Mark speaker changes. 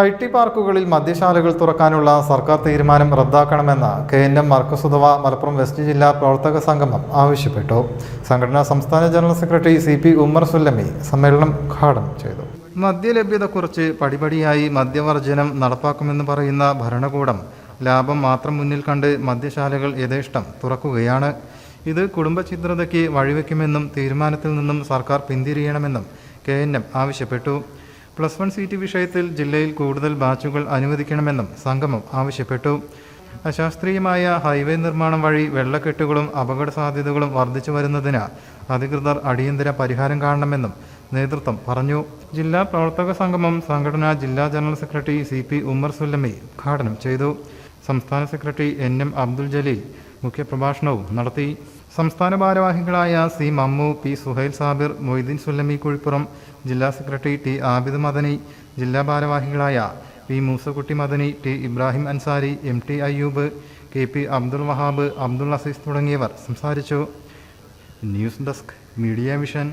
Speaker 1: I T പാർക്കുകളിൽ മദ്യശാലകൾ തുറക്കാനുള്ള സർക്കാർ തീരുമാനം റദ്ദാക്കണമെന്ന് K N M Markazudawa Malappuram west ജില്ലാ പ്രവർത്തക സംഗമം ആവശ്യപ്പെട്ടു. സംഘടനാ സംസ്ഥാന general secretary C P Ummer Sullami സമ്മേളനം ഉദ്ഘാടനം ചെയ്തു. മദ്യലഭ്യതക്കുറിച്ച് പടിപടിയായി മദ്യവർജനം നടപ്പാക്കുമെന്ന് പറയുന്ന ഭരണകൂടം ലാഭം മാത്രം മുന്നിൽ കണ്ട് മദ്യശാലകൾ യഥേഷ്ടം തുറക്കുകയാണ്. ഇത് കുടുംബചിത്രതയ്ക്ക് വഴിവെക്കുമെന്നും തീരുമാനത്തിൽ നിന്നും സർക്കാർ പിന്തിരിയണമെന്നും കെ എൻ എം ആവശ്യപ്പെട്ടു. പ്ലസ് വൺ സീറ്റ് വിഷയത്തിൽ ജില്ലയിൽ കൂടുതൽ ബാച്ചുകൾ അനുവദിക്കണമെന്നും സംഗമം ആവശ്യപ്പെട്ടു. അശാസ്ത്രീയമായ ഹൈവേ നിർമ്മാണം വഴി വെള്ളക്കെട്ടുകളും അപകട സാധ്യതകളും വർദ്ധിച്ചു വരുന്നതിന് അധികൃതർ അടിയന്തര പരിഹാരം കാണണമെന്നും നേതൃത്വം പറഞ്ഞു. ജില്ലാ പ്രവർത്തക സംഗമം സംഘടന ജില്ലാ general secretary C P Ummer Sullami ഉദ്ഘാടനം ചെയ്തു. സംസ്ഥാന secretary N M Abdul Jaleel മുഖ്യപ്രഭാഷണവും നടത്തി. സംസ്ഥാന ഭാരവാഹികളായ സി മമ്മു പി സുഹൈൽ സാബിർ മൊയ്തീൻ സുല്ലമി കുഴിപ്പുറം ജില്ലാ സെക്രട്ടറി ടി ആബിദ് മദനി ജില്ലാ ഭാരവാഹികളായ P Moosakutty Madani T Ibrahim Ansari M T Ayyub K P Abdul Wahab Abdul Aziz തുടങ്ങിയവർ സംസാരിച്ചു. News desk media vision